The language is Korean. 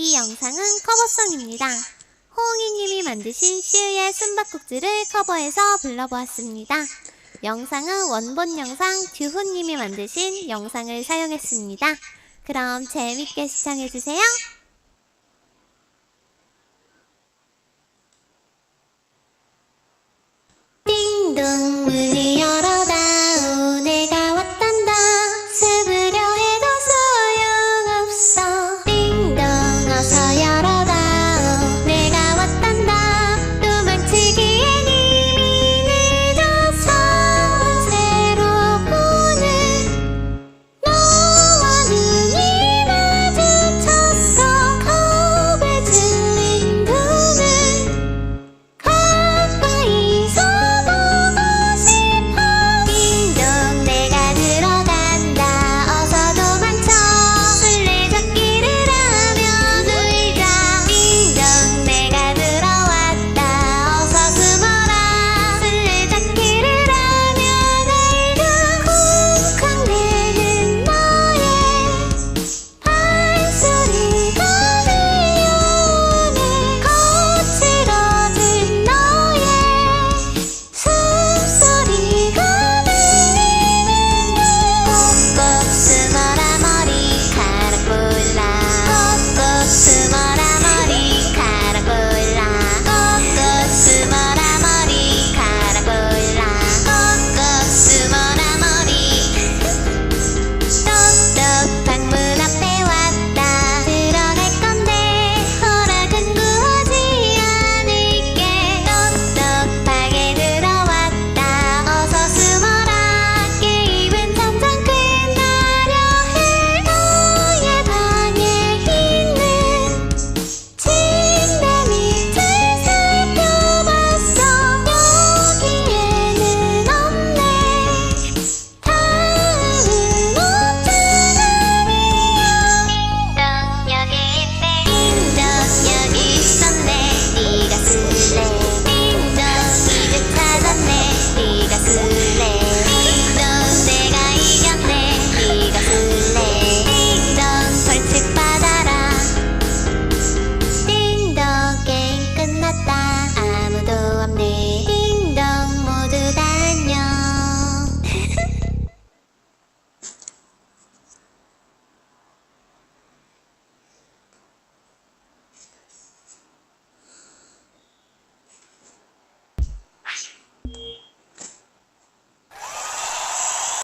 이 영상은 커버송입니다. 호응이님이 만드신 시우의 숨바꼭질을 커버해서 불러보았습니다. 영상은 원본 영상 듀후님이 만드신 영상을 사용했습니다. 그럼 재밌게 시청해주세요. 띵동 문이